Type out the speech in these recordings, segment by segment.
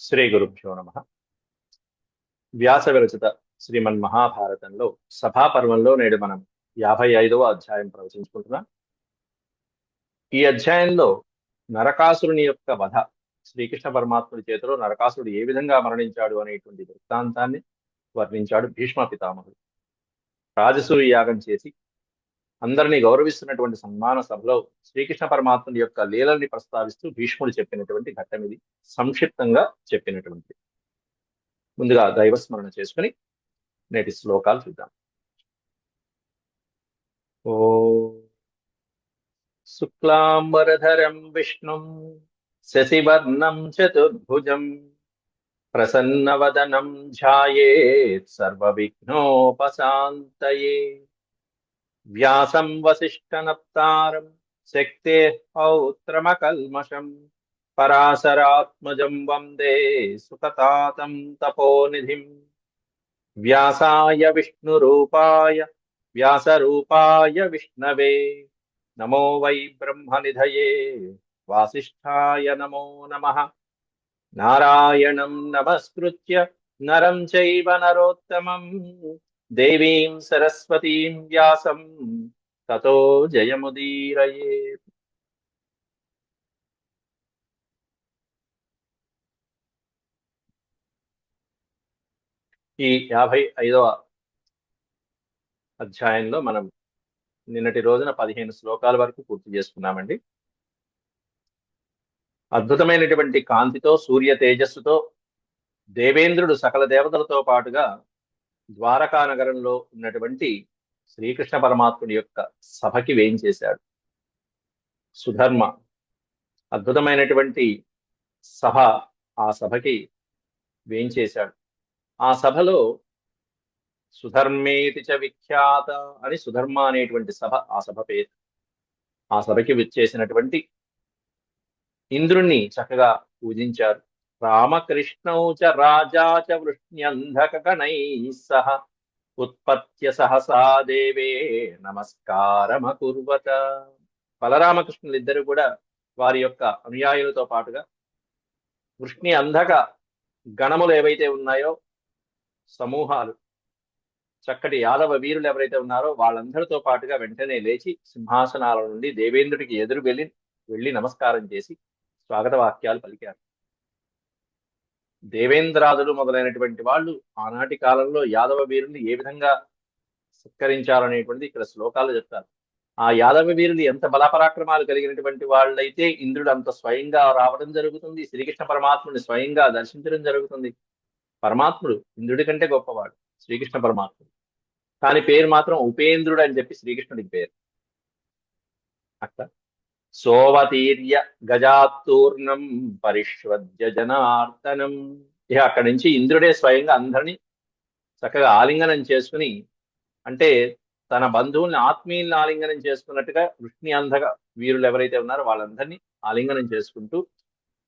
శ్రీ గురుభ్యో నమ. వ్యాస విరచిత శ్రీమన్ మహాభారతంలో సభాపర్వంలో నేడు మనం యాభై ఐదవ అధ్యాయం ప్రవచించుకుంటున్నాం. ఈ అధ్యాయంలో నరకాసురుని యొక్క వధ శ్రీకృష్ణ పరమాత్ముడి చేతిలో నరకాసురుడు ఏ విధంగా మరణించాడు అనేటువంటి వృత్తాంతాన్ని వర్ణించాడు భీష్మ పితామహుడు. రాజసూయ యాగం చేసి అందరినీ గౌరవిస్తున్నటువంటి సన్మాన సభలో శ్రీకృష్ణ పరమాత్ముడి యొక్క లీలల్ని ప్రస్తావిస్తూ భీష్ముడు చెప్పినటువంటి ఘట్టం ఇది. సంక్షిప్తంగా చెప్పినటువంటి ముందుగా దైవస్మరణ చేసుకుని నేటి శ్లోకాలు చూద్దాం. ఓ శుక్లాంబరధరం విష్ణుం శశివర్ణం చతుర్భుజం ప్రసన్నవదనం ధ్యాయేత్ సర్వవిఘ్నోపశాంతయే. వ్యాసం వసిష్ఠనప్తారం శక్తే పౌత్రమకల్మషం పరాశరాత్మజం వందే సుకతాతం తపోనిధిం. వ్యాసాయ విష్ణురూపాయ వ్యాసరూపాయ విష్ణవే. నమో వై బ్రహ్మనిధయే. వాసిష్ఠాయ నమో నమ. నారాయణం నమస్కృత్య. నరం చైవ నరోత్తమం. దేవీం సరస్వతీం వ్యాసం తతో జయముదీరయే. ఈ యాభై ఐదవ అధ్యాయంలో మనం నిన్నటి రోజున పదిహేను శ్లోకాల వరకు పూర్తి చేసుకున్నామండి. అద్భుతమైనటువంటి కాంతితో సూర్య తేజస్సుతో దేవేంద్రుడు సకల దేవతలతో పాటుగా ద్వారకా నగరంలో ఉన్నటువంటి శ్రీకృష్ణ పరమాత్ముడి యొక్క సభకి వేయించేశాడు సుధర్మ. అద్భుతమైనటువంటి సభ ఆ సభకి వేయించేశాడు ఆ సభలో సుధర్మేతి చ విఖ్యాత అని సుధర్మ అనేటువంటి సభ ఆ సభ పేరు. ఆ సభకి విచ్చేసినటువంటి ఇంద్రుణ్ణి చక్కగా పూజించారు. రామకృష్ణౌ చ రాజా చ వృష్ణ్యంధకగణై సహ. ఉత్పత్య సహసా దేవే నమస్కారమకుర్వత. బలరామకృష్ణులిద్దరూ కూడా వారి యొక్క అనుయాయులతో పాటుగా వృష్ణి అంధక గణములు ఏవైతే ఉన్నాయో సమూహాలు చక్కటి యాదవ వీరులు ఎవరైతే ఉన్నారో వాళ్ళందరితో పాటుగా వెంటనే లేచి సింహాసనాల నుండి దేవేంద్రుడికి ఎదురు వెళ్ళి వెళ్ళి నమస్కారం చేసి స్వాగత వాక్యాలు పలికారు. దేవేంద్రాదులు మొదలైనటువంటి వాళ్ళు ఆనాటి కాలంలో యాదవ వీరుల్ని ఏ విధంగా సత్కరించారనేటువంటిది ఇక్కడ శ్లోకాలు చెప్తారు. ఆ యాదవ వీరులు ఎంత బలపరాక్రమాలు కలిగినటువంటి వాళ్ళైతే ఇంద్రుడు అంత స్వయంగా రావడం జరుగుతుంది శ్రీకృష్ణ పరమాత్ముడిని స్వయంగా దర్శించడం జరుగుతుంది. పరమాత్ముడు ఇంద్రుడి కంటే గొప్పవాడు శ్రీకృష్ణ పరమాత్ముడు. కానీ పేరు మాత్రం ఉపేంద్రుడు అని చెప్పి శ్రీకృష్ణుడికి పేరు. అట్లా సోవతీర్య గజాత్తూర్ణం పరిష్వద్య జనార్దనం. ఇక అక్కడి నుంచి ఇంద్రుడే స్వయంగా అందరినీ చక్కగా ఆలింగనం చేసుకుని అంటే తన బంధువుల్ని ఆత్మీయుల్ని ఆలింగనం చేసుకున్నట్టుగా వృష్ణి అంధగా వీరులు ఎవరైతే ఉన్నారో వాళ్ళందరినీ ఆలింగనం చేసుకుంటూ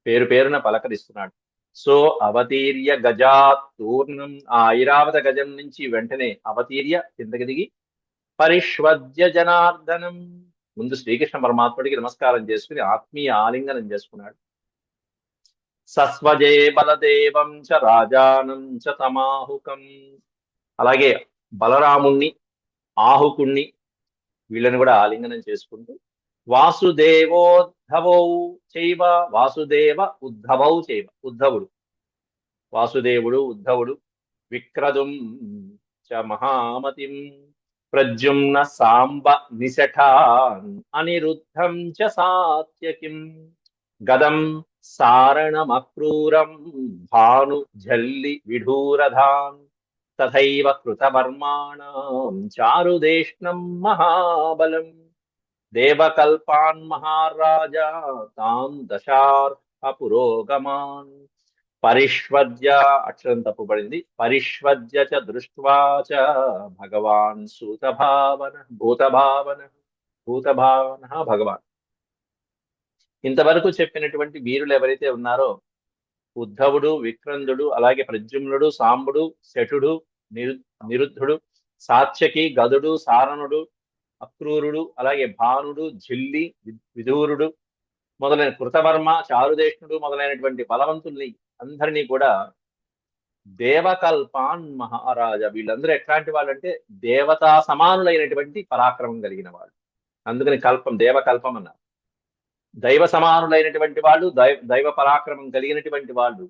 పేరు పేరున పలకరిస్తున్నాడు. సో అవతీర్య గజాత్తూర్ణం ఆ ఐరావత గజం నుంచి వెంటనే అవతీర్య కిందకి దిగి పరిష్వద్య జనార్దనం. ముందు శ్రీకృష్ణ పరమాత్ముడికి నమస్కారం చేసుకుని ఆత్మీయ ఆలింగనం చేసుకున్నాడు. సస్వజే బలదేవం చ రాజానం చ తమాహుకం. అలాగే బలరాముణ్ణి ఆహుకుణ్ణి వీళ్ళని కూడా ఆలింగనం చేసుకుంటూ వాసుదేవోద్ధవౌ చైవ వాసుదేవ ఉద్ధవౌ చైవ ఉద్ధవుడు. వాసుదేవుడు ఉద్ధవుడు విక్రదుం చ మహామతిం. ప్రద్యుమ్న సాంబ నిశఠాన్ అనిరుద్ధం చ సాత్యకిం గదం సారణమక్రూరం భాను జల్లి విఢూరధాన్ తథైవ కృతవర్మాణం చారుదేష్ణం మహాబలం దేవకల్పాన్ మహారాజా తాన్ దశార్హ పురోగమాన్ పరిష్వద్య అక్షరం తప్పుపడింది పరిష్వద్య చ దృష్ట్వా చ భగవాన్ సూతభావన భూతభావన భూతభావన భగవాన్. ఇంతవరకు చెప్పినటువంటి వీరులు ఎవరైతే ఉన్నారో ఉద్ధవుడు విక్రందుడు అలాగే ప్రద్యుమ్నుడు సాంబుడు శఠుడు నిరు నిరుద్ధుడు సాత్యకి గదుడు సారణుడు అక్రూరుడు అలాగే భానుడు జిల్లి విధూరుడు మొదలైన కృతవర్మ చారుదేష్ణుడు మొదలైనటువంటి బలవంతుల్ని అందరినీ కూడా దేవకల్పాన్ మహారాజా వీళ్ళందరూ ఎట్లాంటి వాళ్ళు అంటే దేవతా సమానులైనటువంటి పరాక్రమం కలిగిన వాళ్ళు. అందుకని కల్పం దేవకల్పం అన్నారు. దైవ సమానులైనటువంటి వాళ్ళు దైవ దైవ పరాక్రమం కలిగినటువంటి వాళ్ళు.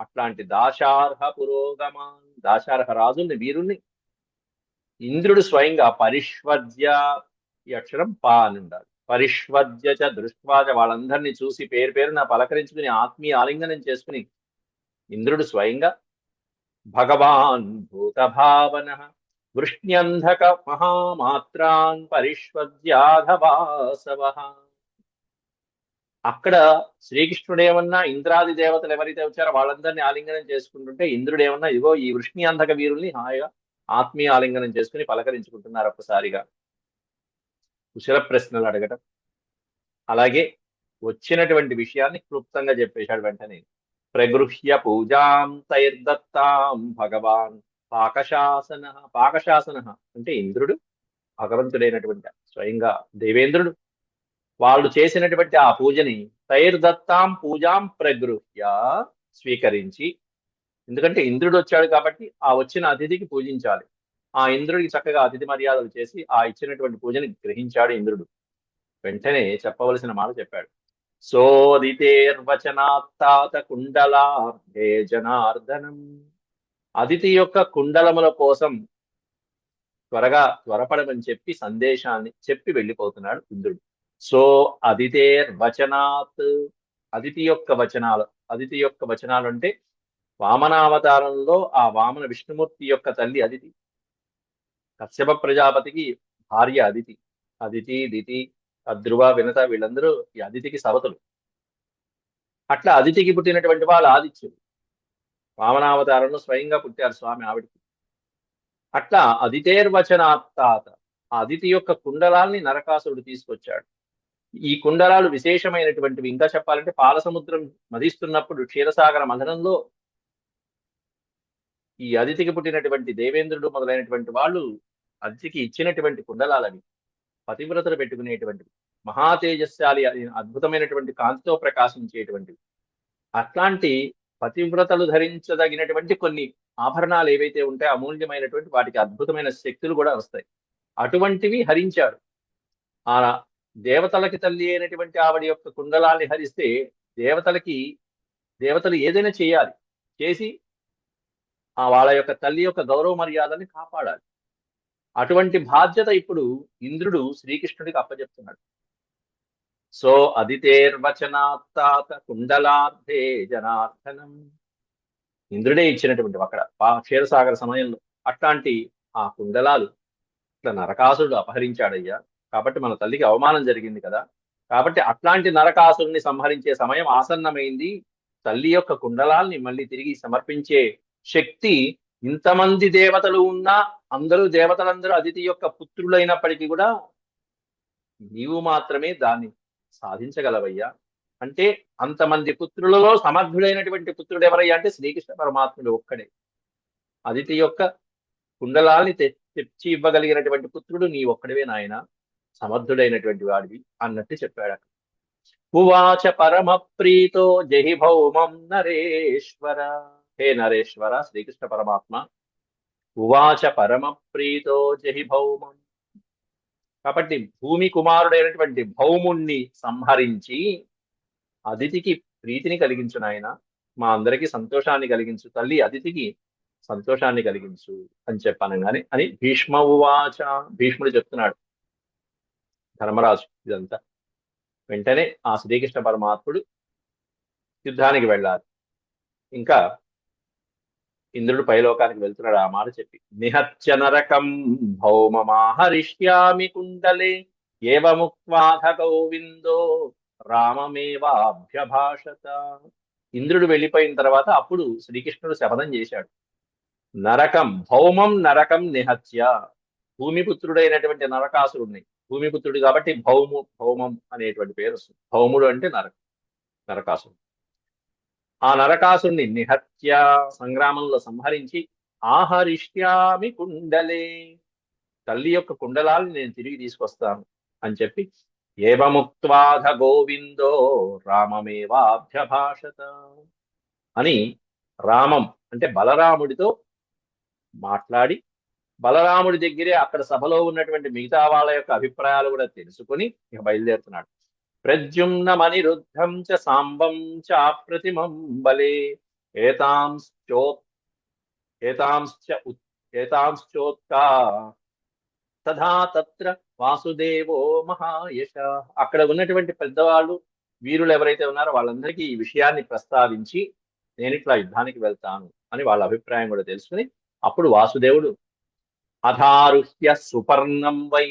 అట్లాంటి దాశార్హ పురోగమాన్ దాశార్హ రాజుల్ని వీరుణ్ణి ఇంద్రుడు స్వయంగా పరిష్వద్య ఈ అక్షరం పా అని ఉండాలి పరిష్వద్య చ దృష్ట్వాచ వాళ్ళందరినీ చూసి పేరు పేరున పలకరించుకుని ఆత్మీయ ఆలింగనం చేసుకుని ఇంద్రుడు స్వయంగా భగవాన్ భూతభావన వృష్ణ్యంధక మహామాత్రాన్ పరిష్వద్యాధవాసవ. అక్కడ శ్రీకృష్ణుడు ఏమన్నా ఇంద్రాది దేవతలు ఎవరైతే వచ్చారో వాళ్ళందరినీ ఆలింగనం చేసుకుంటుంటే ఇంద్రుడు ఏమన్నా ఇగో ఈ వృష్ణి అంధక వీరుల్ని హాయిగా ఆత్మీయ ఆలింగనం చేసుకుని పలకరించుకుంటున్నారు ఒక్కసారిగా. కుశల ప్రశ్నలు అడగటం. అలాగే వచ్చినటువంటి విషయాన్ని క్లుప్తంగా చెప్పేశాడు వెంటనే. ప్రగృహ్య పూజాం తైర్దత్తాం భగవాన్ పాకశాసన పాకశాసన అంటే ఇంద్రుడు భగవంతుడైనటువంటి స్వయంగా దేవేంద్రుడు. వాళ్ళు చేసినటువంటి ఆ పూజని తైర్దత్తాం పూజాం ప్రగృహ్య స్వీకరించి ఎందుకంటే ఇంద్రుడు వచ్చాడు కాబట్టి ఆ వచ్చిన అతిథికి పూజించాలి. ఆ ఇంద్రుడికి చక్కగా అతిథి మర్యాదలు చేసి ఆ ఇచ్చినటువంటి పూజని గ్రహించాడు ఇంద్రుడు. వెంటనే చెప్పవలసిన మాట చెప్పాడు. సోదితేర్వచనాత్తాత కుండలార్ధే జనార్దనం. అదితి యొక్క కుండలముల కోసం త్వరగా త్వరపడమని చెప్పి సందేశాన్ని చెప్పి వెళ్ళిపోతున్నాడు ఇంద్రుడు. సో అదితేర్ వచనాత్ అదితి యొక్క వచనాలు అదితి యొక్క వచనాలు అంటే వామనావతారంలో ఆ వామన విష్ణుమూర్తి యొక్క తల్లి అదితి. కశ్యప ప్రజాపతికి భార్య అదితి. అదితి దితి ధ్రువ వినత వీళ్ళందరూ ఈ అదితికి సవతులు. అట్లా అదితికి పుట్టినటువంటి వాళ్ళు ఆదిత్యులు. వామనావతారంలో స్వయంగా పుట్టారు స్వామి ఆవిడికి అట్లా అదితేర్వచనాత్తాత ఆ అదితి యొక్క కుండలాల్ని నరకాసురుడు తీసుకొచ్చాడు. ఈ కుండలాలు విశేషమైనటువంటివి ఇంకా చెప్పాలంటే పాలసముద్రం మదిస్తున్నప్పుడు క్షీరసాగర మథనంలో ఈ అదితికి పుట్టినటువంటి దేవేంద్రుడు మొదలైనటువంటి వాళ్ళు అదితికి ఇచ్చినటువంటి కుండలాలని పతివ్రతలు పెట్టుకునేటువంటివి మహాతేజస్శాలి అద్భుతమైనటువంటి కాంతితో ప్రకాశించేటువంటివి. అట్లాంటి పతివ్రతలు ధరించదగినటువంటి కొన్ని ఆభరణాలు ఏవైతే ఉంటాయో అమూల్యమైనటువంటి వాటికి అద్భుతమైన శక్తులు కూడా వస్తాయి. అటువంటివి హరించాడు ఆ దేవతలకి తల్లి అయినటువంటి ఆవిడ యొక్క కుండలాన్ని హరిస్తే దేవతలకి దేవతలు ఏదైనా చేయాలి. చేసి ఆ వాళ్ళ యొక్క తల్లి యొక్క గౌరవ మర్యాదని కాపాడాలి. అటువంటి బాధ్యత ఇప్పుడు ఇంద్రుడు శ్రీకృష్ణుడికి అప్పచెప్తున్నాడు సో అదితేర్వచనాత్తాత కుండలార్థే జనార్దనం. ఇంద్రుడే ఇచ్చినటువంటి అక్కడ క్షీరసాగర సమయంలో అట్లాంటి ఆ కుండలాలు ఇట్లా నరకాసురుడు అపహరించాడయ్యా. కాబట్టి మన తల్లికి అవమానం జరిగింది కదా. కాబట్టి అట్లాంటి నరకాసురుని సంహరించే సమయం ఆసన్నమైంది. తల్లి యొక్క కుండలాల్ని మళ్ళీ తిరిగి సమర్పించే శక్తి ఇంతమంది దేవతలు ఉన్నా అందరూ దేవతలందరూ అతిథి యొక్క పుత్రులైనప్పటికీ కూడా నీవు మాత్రమే దాన్ని సాధించగలవయ్యా. అంటే అంతమంది పుత్రులలో సమర్థుడైనటువంటి పుత్రుడు ఎవరయ్యా అంటే శ్రీకృష్ణ పరమాత్ముడు ఒక్కడే. అదితి యొక్క కుండలాల్ని తెచ్చి ఇవ్వగలిగినటువంటి పుత్రుడు నీ ఒక్కడివే నాయన. సమర్థుడైనటువంటి వాడివి అన్నట్టు చెప్పాడు ఉవాచ పరమ ప్రీతో జహి భౌమం నరేశ్వర. హే నరేశ్వర శ్రీకృష్ణ పరమాత్మ. ఉవాచ పరమ ప్రీతో జహి భౌమం. కాబట్టి భూమి కుమారుడైనటువంటి భౌముణ్ణి సంహరించి అతిథికి ప్రీతిని కలిగించు నాయన. మా అందరికీ సంతోషాన్ని కలిగించు. తల్లి అతిథికి సంతోషాన్ని కలిగించు అని చెప్పాను కానీ అని భీష్మ ఉవాచ భీష్ముడు చెప్తున్నాడు. ధర్మరాజు ఇదంతా. వెంటనే ఆ శ్రీకృష్ణ పరమాత్ముడు యుద్ధానికి వెళ్ళాలి. ఇంకా ఇంద్రుడు పైలోకానికి వెళ్తున్నాడు. ఆ మాట చెప్పి నిహత్య నరకం భౌమమాహరిష్యామి కుండలే ఏవముక్వాధ గోవిందో రామమేవాభ్యభాషత. ఇంద్రుడు వెళ్ళిపోయిన తర్వాత అప్పుడు శ్రీకృష్ణుడు శపథం చేశాడు. నరకం భౌమం నరకం నిహత్య. భూమిపుత్రుడైనటువంటి నరకాసురుడిని భూమిపుత్రుడు కాబట్టి భౌము భౌమం అనేటువంటి పేరు వస్తుంది. భౌముడు అంటే నరకం నరకాసురుడు. ఆ నరకాసుని నిహత్య సంగ్రామంలో సంహరించి ఆహరిష్యామి కుండలే. తల్లి యొక్క కుండలాలు నేను తిరిగి తీసుకొస్తాను అని చెప్పి ఏవముక్వాధ గోవిందో రామమేవాభ్యభాషత అని రామం అంటే బలరాముడితో మాట్లాడి బలరాముడి దగ్గరే అక్కడ సభలో ఉన్నటువంటి మిగతా వాళ్ళ యొక్క అభిప్రాయాలు కూడా తెలుసుకుని ఇక బయలుదేరుతున్నాడు. ప్రద్యుమ్నమనిరుద్ధం చ సాంబం చ అప్రతిమం బలే ఏతాంశ్చో ఏతాంశ్చ ఏతాంశ్చోత్కా తథా తత్ర వాసుదేవో మహాయశ అక్కడ ఉన్నటువంటి పెద్దవాళ్ళు వీరులు ఎవరైతే ఉన్నారో వాళ్ళందరికీ ఈ విషయాన్ని ప్రస్తావించి నేను ఇట్లా యుద్ధానికి వెళ్తాను అని వాళ్ళ అభిప్రాయం కూడా తెలుసుకుని అప్పుడు వాసుదేవుడు అధారుహ్య సుపర్ణం వై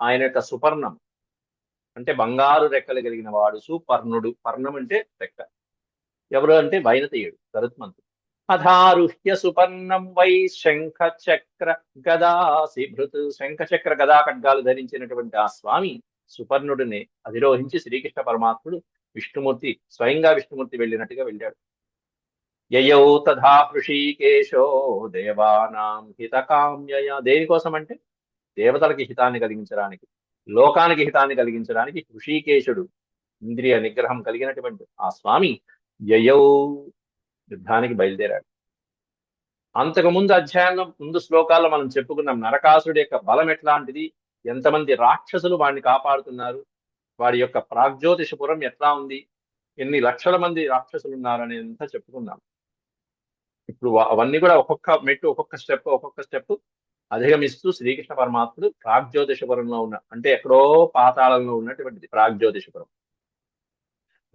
ఆయన యొక్క సుపర్ణం అంటే బంగారు రెక్కలు కలిగిన వాడు సుపర్ణుడు. పర్ణం అంటే రెక్క. ఎవరు అంటే వైనతీయుడు గరుత్మంతుడు అధారుహ్య సుపర్ణం వై శంఖ చక్ర గదాసిభృత్ శంఖ చక్ర గదా ఖడ్గాలు ధరించినటువంటి ఆ స్వామి సుపర్ణుడిని అధిరోహించి శ్రీకృష్ణ పరమాత్ముడు విష్ణుమూర్తి స్వయంగా విష్ణుమూర్తి వెళ్ళినట్టుగా వెళ్ళాడు. యయౌ తథా హృషీకేశో దేవానాం హితకామ్యయ. దేనికోసం అంటే దేవతలకి హితాన్ని కలిగించడానికి. లోకానికి హితాన్ని కలిగించడానికి హృషీకేశుడు ఇంద్రియ నిగ్రహం కలిగినటువంటి ఆ స్వామి యయౌ యుద్ధానికి బయలుదేరాడు. అంతకు ముందు అధ్యాయంలో ముందు శ్లోకాల్లో మనం చెప్పుకున్నాం నరకాసుడి యొక్క బలం ఎట్లాంటిది? ఎంతమంది రాక్షసులు వాడిని కాపాడుతున్నారు? వాడి యొక్క ప్రాగ్జ్యోతిషపురం ఎట్లా ఉంది? ఎన్ని లక్షల మంది రాక్షసులు ఉన్నారు అనేంత చెప్పుకున్నాం. ఇప్పుడు అవన్నీ కూడా ఒక్కొక్క మెట్టు ఒక్కొక్క స్టెప్ ఒక్కొక్క స్టెప్ అధిగమిస్తూ శ్రీకృష్ణ పరమాత్ముడు ప్రాగ్జ్యోతిషపురంలో ఉన్న అంటే ఎక్కడో పాతాళంలో ఉన్నటువంటిది ప్రాగ్జ్యోతిషపురం.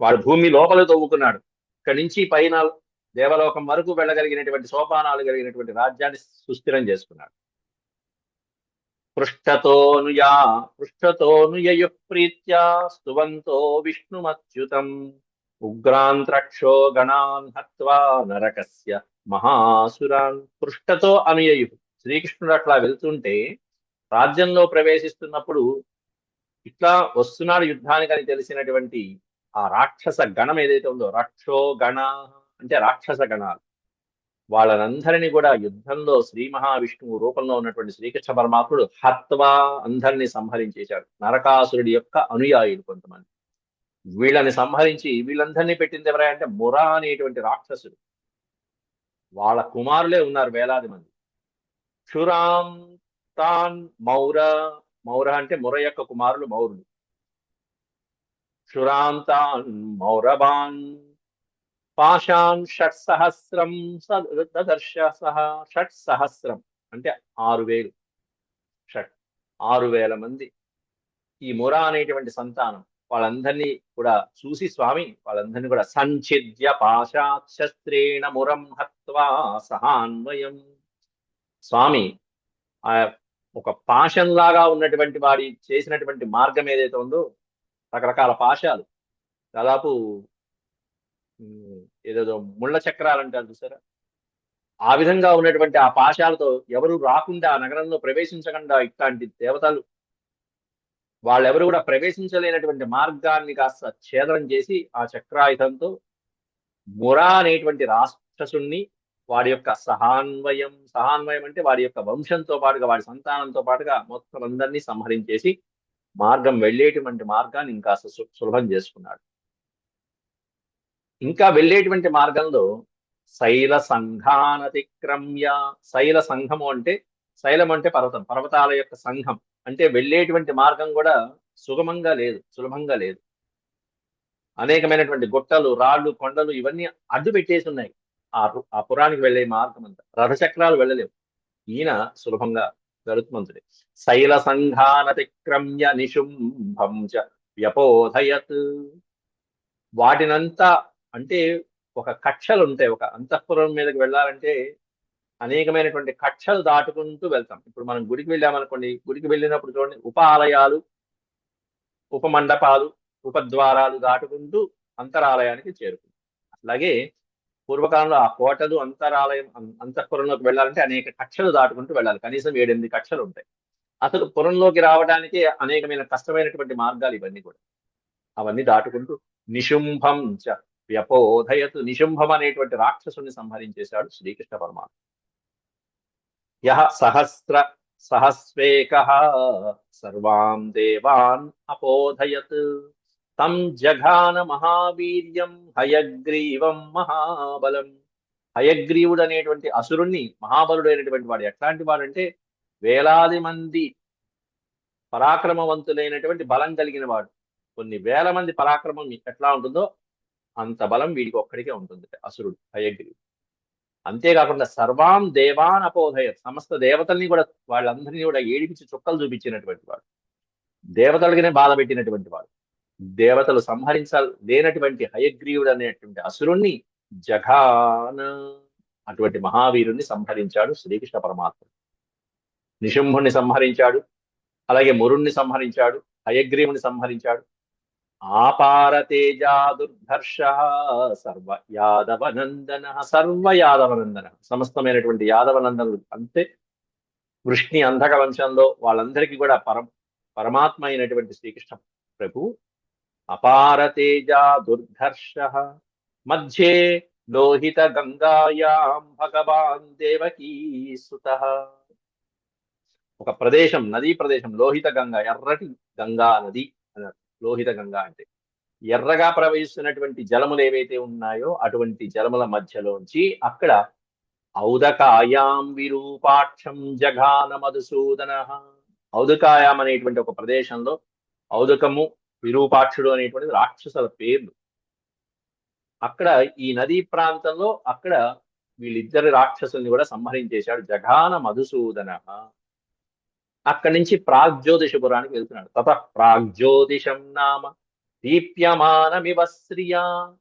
వాడు భూమి లోపల తవ్వుకున్నాడు. ఇక్కడి నుంచి పైన దేవలోకం వరకు వెళ్ళగలిగినటువంటి సోపానాలు కలిగినటువంటి రాజ్యాన్ని సుస్థిరం చేసుకున్నాడు. పృష్ఠతోనుయా పృష్ఠతోనుయయు ప్రీత్యా స్తువంతో విష్ణుమచ్యుతం ఉగ్రాంత్రక్షో గణాన్ హత్వా నరకస్య మహాసురాన్. పృష్ఠతో అనుయయు. శ్రీకృష్ణుడు అట్లా వెళ్తుంటే రాజ్యంలో ప్రవేశిస్తున్నప్పుడు ఇట్లా వస్తున్నాడు యుద్ధానికి అని తెలిసినటువంటి ఆ రాక్షస గణం ఏదైతే ఉందో రక్షో గణ అంటే రాక్షస గణాలు. వాళ్ళనందరినీ కూడా యుద్ధంలో శ్రీ మహావిష్ణువు రూపంలో ఉన్నటువంటి శ్రీకృష్ణ పరమాత్ముడు హత్వా అందరినీ సంహరించేశాడు. నరకాసురుడి యొక్క అనుయాయులు కొంతమంది. వీళ్ళని సంహరించి వీళ్ళందరినీ పెట్టింది ఎవరంటే మురా అనేటువంటి రాక్షసుడు. వాళ్ళ కుమారులే ఉన్నారు వేలాది మంది. క్షురాం తాన్ మౌర మౌర అంటే ముర యొక్క కుమారులు మౌరులు క్షురాంతాన్ మౌరవాన్ పాషాన్ షట్ సహస్రం దదర్శ సహ షట్ సహస్రం అంటే ఆరు వేలు. షట్ ఆరు వేల మంది. ఈ మురా అనేటువంటి సంతానం వాళ్ళందరినీ కూడా చూసి స్వామి వాళ్ళందరినీ కూడా సంఛిద్య పాశాత్ శస్త్రేణ మురం హత్వా సహాన్వయం. స్వామి ఆ ఒక లాగా ఉన్నటువంటి వాడి చేసినటువంటి మార్గం ఏదైతే ఉందో రకరకాల పాశాలు దాదాపు ఏదేదో ముళ్ళ చక్రాలు అంటారు చూసారా? ఆ విధంగా ఉన్నటువంటి ఆ పాశాలతో ఎవరు రాకుండా ఆ నగరంలో ప్రవేశించకుండా ఇట్లాంటి దేవతలు వాళ్ళెవరు కూడా ప్రవేశించలేనటువంటి మార్గాన్ని కాస్త ఛేదనం చేసి ఆ చక్రాయుధంతో మురా అనేటువంటి రాక్షసుణ్ణి వాడి యొక్క సహాన్వయం సహాన్వయం అంటే వాడి యొక్క వంశంతో పాటుగా వాడి సంతానంతో పాటుగా మొత్తం అందరినీ సంహరించేసి మార్గం వెళ్ళేటువంటి మార్గాన్ని ఇంకా సులభం చేసుకున్నాడు. ఇంకా వెళ్ళేటువంటి మార్గంలో శైల సంఘానతిక్రమ్య శైల సంఘము అంటే శైలం అంటే పర్వతం పర్వతాల యొక్క సంఘం. అంటే వెళ్ళేటువంటి మార్గం కూడా సుగమంగా లేదు సులభంగా లేదు. అనేకమైనటువంటి గుట్టలు రాళ్ళు కొండలు ఇవన్నీ అడ్డు పెట్టేసి ఉన్నాయి. ఆ ఆ పురానికి వెళ్ళే మార్గం అంతా. రథచక్రాలు వెళ్ళలేవు. ఈయన సులభంగా గరుత్మంతుడే శైల సంఘానతిక్రమ్య నిశుంభం చ వ్యపోధయత్. వాటినంతా అంటే ఒక కక్షలు ఉంటాయి ఒక అంతఃపురం మీదకి వెళ్ళాలంటే అనేకమైనటువంటి కక్షలు దాటుకుంటూ వెళ్తాం. ఇప్పుడు మనం గుడికి వెళ్ళామనుకోండి గుడికి వెళ్ళినప్పుడు చూడండి ఉప ఆలయాలు ఉపమండపాలు ఉపద్వారాలు దాటుకుంటూ అంతరాలయానికి చేరుకుంటాం. అలాగే పూర్వకాలంలో ఆ కోటలు అంతరాలయం అంతఃపురంలోకి వెళ్ళాలంటే అనేక కక్షలు దాటుకుంటూ వెళ్ళాలి. కనీసం ఏడెనిమిది కక్షలు ఉంటాయి. అసలు పురంలోకి రావడానికి అనేకమైన కష్టమైనటువంటి మార్గాలు ఇవన్నీ కూడా. అవన్నీ దాటుకుంటూ నిశుంభం చ వ్యపోధయతు. నిశుంభం అనేటువంటి రాక్షసుని సంహరించేశాడు శ్రీకృష్ణ పరమాత్మ. యహ సహస్ర సహస్వేక సర్వాం దేవాన్ అపోధయత్. తం జఘాన మహావీర్యం హయగ్రీవం మహాబలం హయగ్రీవుడు అనేటువంటి అసురుణ్ణి మహాబలుడు అయినటువంటి వాడు ఎట్లాంటి వాడంటే వేలాది మంది పరాక్రమవంతులైనటువంటి బలం కలిగిన వాడు. కొన్ని వేల మంది పరాక్రమం ఎట్లా ఉంటుందో అంత బలం వీడికి ఒక్కడికే ఉంటుంది అసురుడు హయగ్రీవుడు. అంతేకాకుండా సర్వాం దేవాన్ అపోధయ సమస్త దేవతల్ని కూడా వాళ్ళందరినీ కూడా ఏడిపించి చుక్కలు చూపించినటువంటి వాడు. దేవతలకినే బాధ పెట్టినటువంటి వాడు. దేవతలు సంహరించలేనటువంటి హయగ్రీవుడు అనేటువంటి అసురుణ్ణి జఘాన అటువంటి మహావీరుణ్ణి సంహరించాడు శ్రీకృష్ణ పరమాత్మ. నిశుంభుణ్ణి సంహరించాడు అలాగే మురుణ్ణి సంహరించాడు హయగ్రీవుని సంహరించాడు. ఆపార తేజాదుర్ధర్ష సర్వ యాదవనందన సర్వ యాదవనందన. సమస్తమైనటువంటి యాదవనందనులు అంతే వృష్ణి అంధక వంశంలో వాళ్ళందరికీ కూడా పరం పరమాత్మ అయినటువంటి శ్రీకృష్ణ ప్రభు అపారతేజా దుర్ధర్ష. మధ్యే లోహిత గంగాయాం భగవాన్ దేవకీసుత ఒక ప్రదేశం నదీ ప్రదేశం లోహిత గంగా ఎర్రటి గంగా నది అన్నారు లోహిత గంగా అంటే ఎర్రగా ప్రవహిస్తున్నటువంటి జలములు ఏవైతే ఉన్నాయో అటువంటి జలముల మధ్యలోంచి అక్కడ ఔదకాయాం విరూపాక్షం జఘాన మధుసూదన ఔదకాయాం అనేటువంటి ఒక ప్రదేశంలో ఔదకము విరూపాక్షుడు అనేటువంటి రాక్షసుల పేర్లు. అక్కడ ఈ నదీ ప్రాంతంలో అక్కడ వీళ్ళిద్దరి రాక్షసుల్ని కూడా సంహరించేశాడు. జఘాన మధుసూదన. అక్కడి నుంచి ప్రాగ్జ్యోతిషపురానికి వెళ్తున్నాడు. తత ప్రాగ్జ్యోతిషం నామ దీప్యమానమివ శ్రియా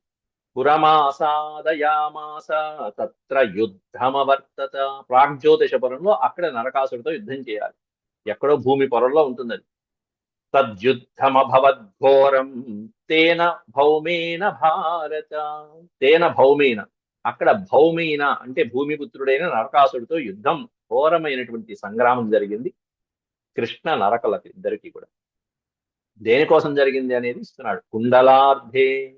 పురమాసాదయామాస తత్ర యుద్ధమవర్తత. ప్రాగ్జ్యోతిషపురంలో అక్కడ నరకాసుడితో యుద్ధం చేయాలి. ఎక్కడో భూమి పొరల్లో ఉంటుంది అది తద్యుద్ధమభవద్ఘోరం. తేన భౌమేన భారత. తేన భౌమేన. అక్కడ భౌమేన అంటే భూమిపుత్రుడైన నరకాసుడితో యుద్ధం ఘోరమైనటువంటి సంగ్రామం జరిగింది. కృష్ణ నరకలకి ఇద్దరికి కూడా. దేనికోసం జరిగింది అనేది ఇస్తున్నాడు. కుండలార్ధే.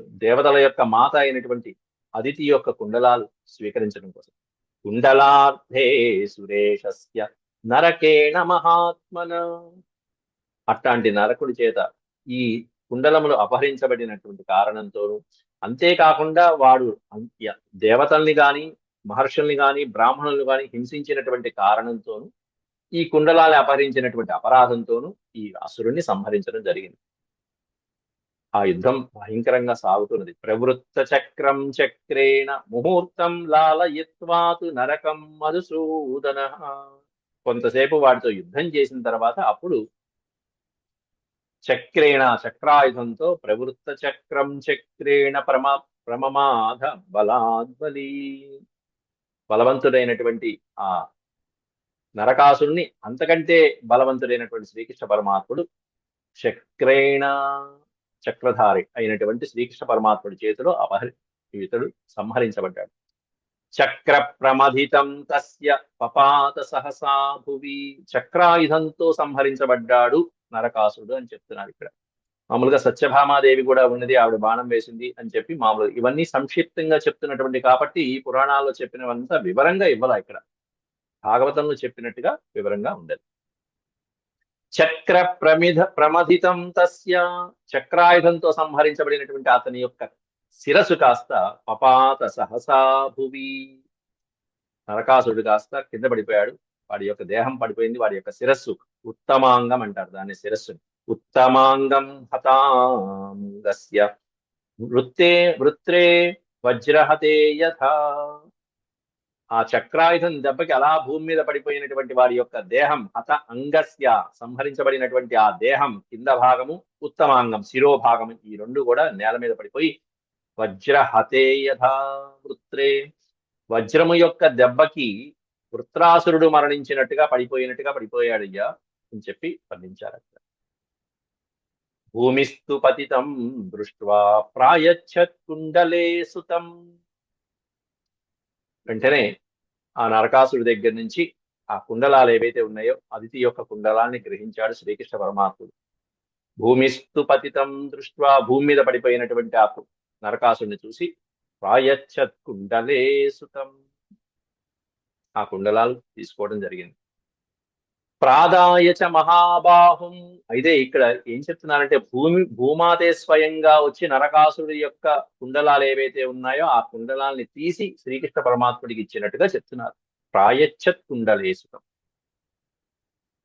దేవతల యొక్క మాత అయినటువంటి అదితి యొక్క కుండలాలు స్వీకరించడం కోసం. కుండలార్ధే సురేషస్య నరకేణ మహాత్మన. అట్లాంటి నరకుడి చేత ఈ కుండలములు అపహరించబడినటువంటి కారణంతోనూ అంతేకాకుండా వాడు దేవతల్ని గాని మహర్షుల్ని గాని బ్రాహ్మణుల్ని గాని హింసించినటువంటి కారణంతోనూ ఈ కుండలాలు అపహరించినటువంటి అపరాధంతోనూ ఈ అసురుణ్ణి సంహరించడం జరిగింది. ఆ యుద్ధం భయంకరంగా సాగుతున్నది. ప్రవృత్త చక్రం చక్రేణ ముహూర్తం లాలయత్వాతు నరకం మధుసూదన. కొంతసేపు వాడితో యుద్ధం చేసిన తర్వాత అప్పుడు చక్రేణ చక్రాయుధంతో ప్రవృత్త చక్రం చక్రేణ ప్రమ ప్రమమాధ బలాద్బలి. బలవంతుడైనటువంటి ఆ నరకాసుని అంతకంటే బలవంతుడైనటువంటి శ్రీకృష్ణ పరమాత్ముడు చక్రేణ చక్రధారి అయినటువంటి శ్రీకృష్ణ పరమాత్ముడి చేతిలో అపహరి ఇతడు సంహరించబడ్డాడు. చక్ర ప్రమథితం తస్య పపాత సహసా భువి. చక్రాయుధంతో సంహరించబడ్డాడు నరకాసుడు అని చెప్తున్నారు ఇక్కడ. మామూలుగా సత్యభామాదేవి కూడా ఉన్నది ఆవిడ బాణం వేసింది అని చెప్పి మామూలుగా ఇవన్నీ సంక్షిప్తంగా చెప్తున్నటువంటి కాబట్టి ఈ పురాణాల్లో చెప్పినవంతా వివరంగా ఇవ్వాల ఇక్కడ. భాగవతంలో చెప్పినట్టుగా వివరంగా ఉండదు. చక్ర ప్రమిధ ప్రమథితం తస్య. చక్రాయుధంతో సంహరించబడినటువంటి అతని యొక్క శిరసు కాస్త పపాత సహసా భువి. నరకాసుడు కాస్త కింద పడిపోయాడు. వాడి యొక్క దేహం పడిపోయింది. వాడి యొక్క శిరస్సు ఉత్తమాంగం అంటారు దాన్ని శిరస్సుని. ఉత్తమాంగం హతాంగస్య. వృత్తే వృత్రే వజ్రహతే యథా. ఆ చక్రాయుధం దెబ్బకి అలా భూమి మీద పడిపోయినటువంటి వారి యొక్క దేహం హత అంగస్య సంహరించబడినటువంటి ఆ దేహం కింద భాగము ఉత్తమాంగం శిరోభాగము ఈ రెండు కూడా నేల మీద పడిపోయి వజ్రహతే యథా వృత్రే. వజ్రము యొక్క దెబ్బకి వృత్రాసురుడు మరణించినట్టుగా పడిపోయినట్టుగా పడిపోయాడయ్యా అని చెప్పి వర్ణించారు అక్కడ భూమిస్తు పతితం దృష్ట్వా ప్రాయచ్చత్ కుండలే సుతం వెంటనే ఆ నరకాసుడి దగ్గర నుంచి ఆ కుండలాలు ఏవైతే ఉన్నాయో అదితి యొక్క కుండలాన్ని గ్రహించాడు శ్రీకృష్ణ పరమాత్ముడు. భూమిస్తు పతితం దృష్ట్వా భూమి మీద పడిపోయినటువంటి ఆ నరకాసుడిని చూసి ప్రాయచ్చత్ కుండలే సుతం. ఆ కుండలాలు తీసుకోవడం జరిగింది. ప్రాదాయచ మహాబాహుం. అయితే ఇక్కడ ఏం చెప్తున్నారంటే భూమి భూమాతే స్వయంగా వచ్చి నరకాసురుడి యొక్క కుండలాలు ఏవైతే ఉన్నాయో ఆ కుండలాల్ని తీసి శ్రీకృష్ణ పరమాత్ముడికి ఇచ్చినట్టుగా చెప్తున్నారు. ప్రాయచ్చత్ కుండలే సుతం.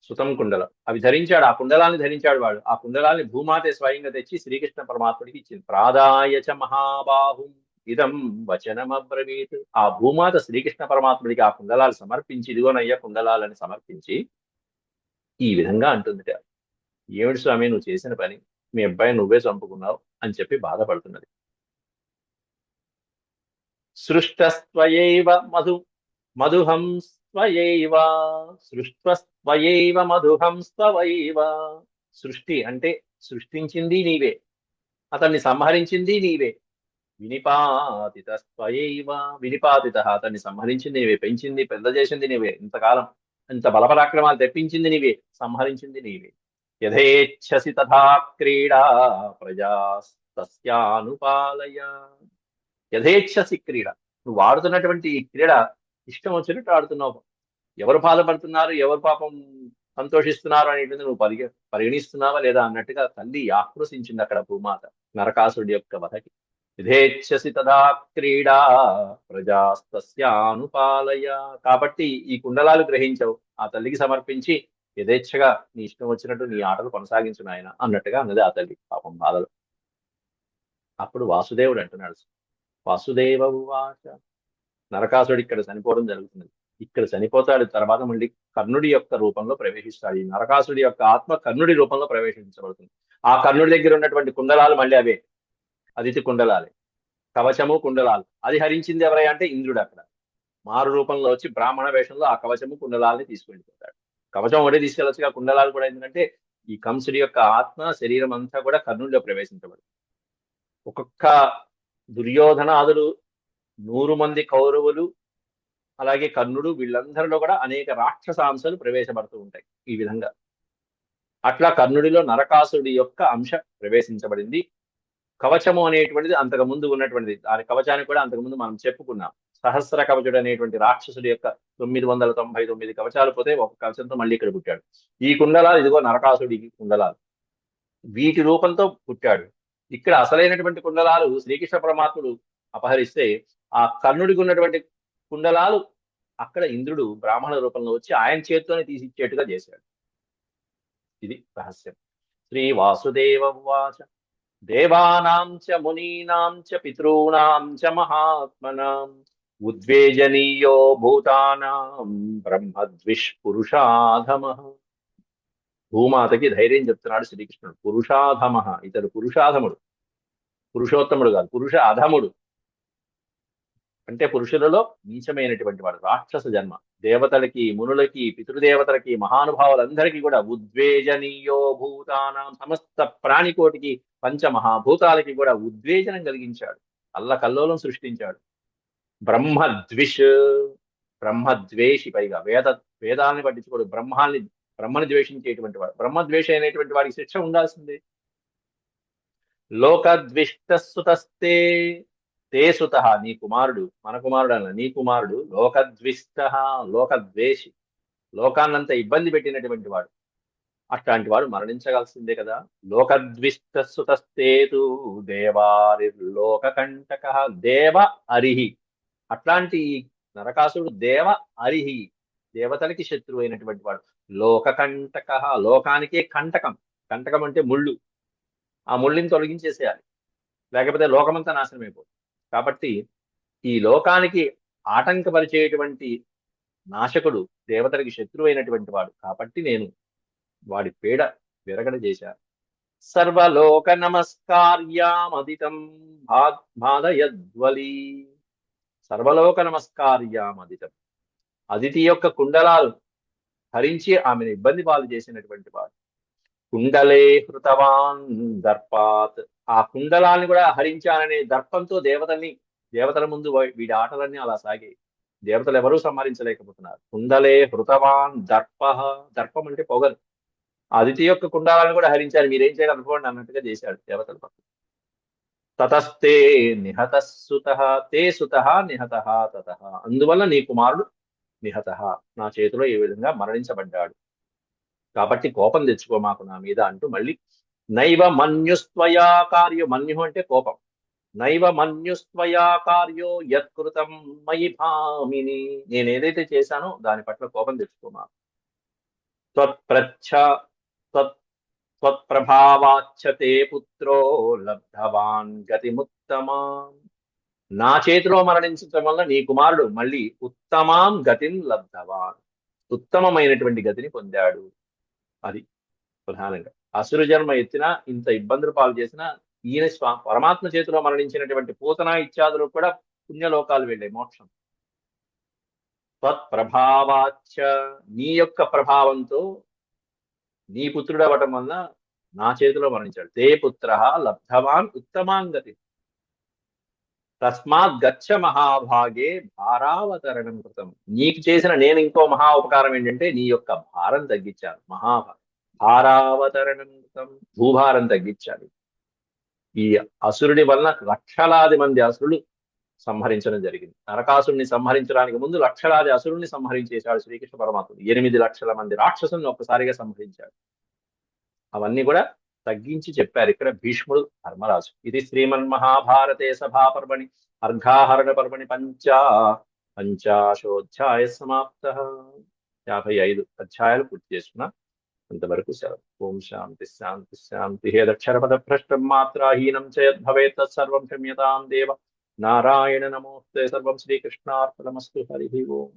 సుతం కుండల. అవి ధరించాడు ఆ కుండలాన్ని ధరించాడు వాడు. ఆ కుండలాన్ని భూమాతే స్వయంగా తెచ్చి శ్రీకృష్ణ పరమాత్ముడికి ఇచ్చింది. ప్రాదాయ చ మహాబాహుం ఇదం వచనమబ్రవీత్. ఆ భూమాత శ్రీకృష్ణ పరమాత్ముడికి ఆ కుండలాలు సమర్పించి ఇదిగోనయ్య కుండలాలని సమర్పించి ఈ విధంగా అంటుంది ఏమిటి స్వామి నువ్వు చేసిన పని? మీ అబ్బాయి నువ్వే చంపుకున్నావు అని చెప్పి బాధపడుతున్నది. సృష్టస్త్వయైవ మధు స్వయైవ. సృష్ట్వస్వయైవ మధుహంస్త్వయైవ సృష్టి అంటే సృష్టించింది నీవే. అతన్ని సంహరించింది నీవే. వినిపాతిత స్వయైవ. వినిపాతిత అతన్ని సంహరించింది నీవే. పెంచింది పెద్ద చేసింది నీవే. ఇంతకాలం ఇంత బలపరాక్రమాలు తెప్పించింది నీవే. సంహరించింది నీవే. యథేచ్ఛసి తథా క్రీడా ప్రజాస్తస్యానుపాలయ. యథేచ్ఛసి క్రీడ. నువ్వు ఆడుతున్నటువంటి ఈ క్రీడ ఇష్టం వచ్చినట్టు ఆడుతున్నావు. ఎవరు బాధపడుతున్నారు ఎవరు పాపం సంతోషిస్తున్నారు అనేటువంటి నువ్వు పరిగ పరిగణిస్తున్నావా లేదా అన్నట్టుగా తల్లి ఆక్రోశించింది అక్కడ భూమాత నరకాసుడి యొక్క వధకి. యథేచ్ఛసి తదా క్రీడా ప్రజాస్తస్యానుపాలయ. కాబట్టి ఈ కుండలాలు గ్రహించవు. ఆ తల్లికి సమర్పించి యథేచ్ఛగా నీ ఇష్టం వచ్చినట్టు నీ ఆటలు కొనసాగించు ఆయన అన్నట్టుగా అన్నది ఆ తల్లి పాపం బాధలు. అప్పుడు వాసుదేవుడు అంటున్నాడు వాసుదేవ ఉవాచ. నరకాసుడు ఇక్కడ చనిపోవడం జరుగుతుంది. ఇక్కడ చనిపోతాడు తర్వాత మళ్ళీ కర్ణుడి యొక్క రూపంలో ప్రవేశిస్తాడు. ఈ నరకాసుడి యొక్క ఆత్మ కర్ణుడి రూపంలో ప్రవేశించబడుతుంది. ఆ కర్ణుడి దగ్గర ఉన్నటువంటి కుండలాలు మళ్ళీ అవే. అదితి కుండలాలే. కవచము కుండలాలు. అది హరించింది ఎవరై అంటే ఇంద్రుడు అక్కడ. మారు రూపంలో వచ్చి బ్రాహ్మణ వేషంలో ఆ కవచము కుండలాలని తీసుకెళ్ళిపోతాడు. కవచం ఒకటే తీసుకెళ్ళొచ్చుగా కుండలాలు కూడా ఏంటంటే ఈ కంసుడి యొక్క ఆత్మ శరీరం అంతా కూడా కర్ణుడిలో ప్రవేశించబడు ఒక్కొక్క దుర్యోధనాదులు నూరు మంది కౌరవులు అలాగే కర్ణుడు వీళ్ళందరిలో కూడా అనేక రాక్షసాంశాలు ప్రవేశపడుతూ ఉంటాయి ఈ విధంగా. అట్లా కర్ణుడిలో నరకాసుడి యొక్క అంశ ప్రవేశించబడింది. కవచము అనేటువంటిది అంతకు ముందు ఉన్నటువంటిది. దాని కవచాన్ని కూడా అంతకుముందు మనం చెప్పుకున్నాం. సహస్ర కవచుడు అనేటువంటి రాక్షసుడి యొక్క తొమ్మిది వందల తొంభై తొమ్మిది కవచాలు పోతే ఒక కవచంతో మళ్ళీ ఇక్కడ పుట్టాడు. ఈ కుండలాలు ఇదిగో నరకాసుడి కుండలాలు. వీటి రూపంతో పుట్టాడు. ఇక్కడ అసలైనటువంటి కుండలాలు శ్రీకృష్ణ పరమాత్ముడు అపహరిస్తే ఆ కర్ణుడికి ఉన్నటువంటి కుండలాలు అక్కడ ఇంద్రుడు బ్రాహ్మణ రూపంలో వచ్చి ఆయన చేతితోనే తీసిచ్చేట్టుగా చేశాడు. ఇది రహస్యం. శ్రీ వాసుదేవ ఉవాచ. దేవానాం చ మునీనాం చ పితॄణాం చ మహాత్మనాం. ఉద్వేజనీయో భూతానాం బ్రహ్మద్విష్ పురుషాధమ భూమాతకి ధైర్యం చెప్తున్నాడు శ్రీకృష్ణుడు. పురుషాధమ. ఇతడు పురుషాధముడు. పురుషోత్తముడు కాదు పురుష అధముడు అంటే పురుషులలో నీచమైనటువంటి వాడు రాక్షస జన్మ. దేవతలకి మునులకి పితృదేవతలకి మహానుభావులందరికీ కూడా ఉద్వేజనీయో భూతానం సమస్త ప్రాణికోటికి పంచమహాభూతాలకి కూడా ఉద్వేజనం కలిగించాడు. అల్లకల్లోలం సృష్టించాడు. బ్రహ్మద్విష్ బ్రహ్మద్వేషి పైగా వేద వేదాలని పట్టించుకోడు. బ్రహ్మాన్ని బ్రహ్మని ద్వేషించేటువంటి వాడు. బ్రహ్మద్వేష అయినటువంటి వాడికి శిక్ష ఉండాల్సిందే. లోకద్విష్టసుతస్తే తే సుత నీ కుమారుడు మన కుమారుడు అన్న నీ కుమారుడు లోకద్విష్ట లోకద్వేషి. లోకాన్నంత ఇబ్బంది పెట్టినటువంటి వాడు. అట్లాంటి వాడు మరణించగలసిందే కదా. లోకద్విష్ట సుతస్తేతు దేవారి లోకకంటక దేవ అరిహి. అట్లాంటి నరకాసుడు దేవ అరిహి దేవతలకి శత్రువు అయినటువంటి వాడు. లోకకంటక లోకానికే కంటకం. కంటకం అంటే ముళ్ళు. ఆ ముళ్ళుని తొలగించేసేయాలి. లేకపోతే లోకమంతా నాశనం అయిపోతుంది కాబట్టి ఈ లోకానికి ఆటంకపరిచేటువంటి నాశకుడు దేవతలకి శత్రువు అయినటువంటి వాడు. కాబట్టి నేను వాడి పీడ విరగడ చేశాను సర్వలోక నమస్కార్యామదితం బాధయద్వలి సర్వలోక నమస్కార్యామదితం. అదితి యొక్క కుండలాలు హరించి ఆమెను ఇబ్బంది పాలు చేసినటువంటి వాడు. కుండలే హృతవాన్ దర్పాత్. ఆ కుండలాన్ని కూడా హరించాననే దర్పంతో దేవతల్ని దేవతల ముందు వీడి ఆటలన్నీ అలా సాగి దేవతలు ఎవరూ సంహరించలేకపోతున్నారు. కుండలే హృతవాన్ దర్ప. దర్పం అంటే పొగరు. అదితి యొక్క కుండాలను కూడా హరించారు. మీరేం చేయాలి అనుకోండి అన్నట్టుగా చేశాడు దేవతల పక్కన. తతస్తే నిహత సుత తే సుత నిహత తత. అందువల్ల నీ కుమారుడు నిహత. నా చేతిలో ఈ విధంగా మరణించబడ్డాడు. కాబట్టి కోపం తెచ్చుకో మాకు నా మీద అంటూ మళ్ళీ నైవ మన్యుస్త్వయా కార్యో మన్యు అంటే కోపం. నైవ మన్యుస్త్వయా కార్యో యత్కృతం మయి భామిని. నేను ఏదైతే చేశానో దాని పట్ల కోపం తెచ్చుకున్నాను త్వత్ప్రచ్ఛ త్వత్ త్వత్ప్రభావాచ్చతే పుత్రో లబ్ధవాన్ గతిముత్తమాం. నా చేతిలో మరణించటం వల్ల నీ కుమారుడు మళ్ళీ ఉత్తమాం గతిం లబ్ధవాన్. ఉత్తమమైనటువంటి గతిని పొందాడు. అది ప్రధానంగా. అసురు జన్మ ఎత్తినా ఇంత ఇబ్బందులు పాలు చేసినా ఈయన స్వా పరమాత్మ చేతిలో మరణించినటువంటి పూతన ఇత్యాదులు కూడా పుణ్యలోకాలు వెళ్ళాయి మోక్షం. త్వత్ప్రభావాచ నీ యొక్క ప్రభావంతో నీ పుత్రుడు అవ్వటం వల్ల నా చేతిలో మరణించాడు. తే పుత్ర లబ్ధవాన్ ఉత్తమాంగతి తస్మాత్ గచ్చ మహాభాగే భారావతరణం కృతం. నీకు చేసిన నేను ఇంకో మహా ఉపకారం ఏంటంటే నీ యొక్క భారం తగ్గించాను మహాభాగం భారావతరణం భూభారం తగ్గించాలి. ఈ అసురుడి వలన లక్షలాది మంది అసురులు సంహరించడం జరిగింది. నరకాసురుని సంహరించడానికి ముందు లక్షలాది అసురుల్ని సంహరించేశాడు శ్రీకృష్ణ పరమాత్ముడు. ఎనిమిది లక్షల మంది రాక్షసుల్ని ఒక్కసారిగా సంహరించాడు. అవన్నీ కూడా తగ్గించి చెప్పారు ఇక్కడ భీష్ముడు ధర్మరాజు. ఇది శ్రీమన్ మహాభారతే సభా పర్వణి అర్ఘాహరణ పర్వణి పంచా పంచాశోధ్యాయ సమాప్త. యాభై ఐదు అధ్యాయాలు పూర్తి చేసుకున్నా అంతవరకు సెలవు. ఓం శాంతి శాంతి శాంతి. హేదక్షరపద భ్రష్టం మాత్రాహీనం చేయద్భవేత్ సర్వం క్షమ్యతాం దేవ. నారాయణ నమోస్తే. సర్వం శ్రీకృష్ణార్పణమస్తు. హరి ఓం.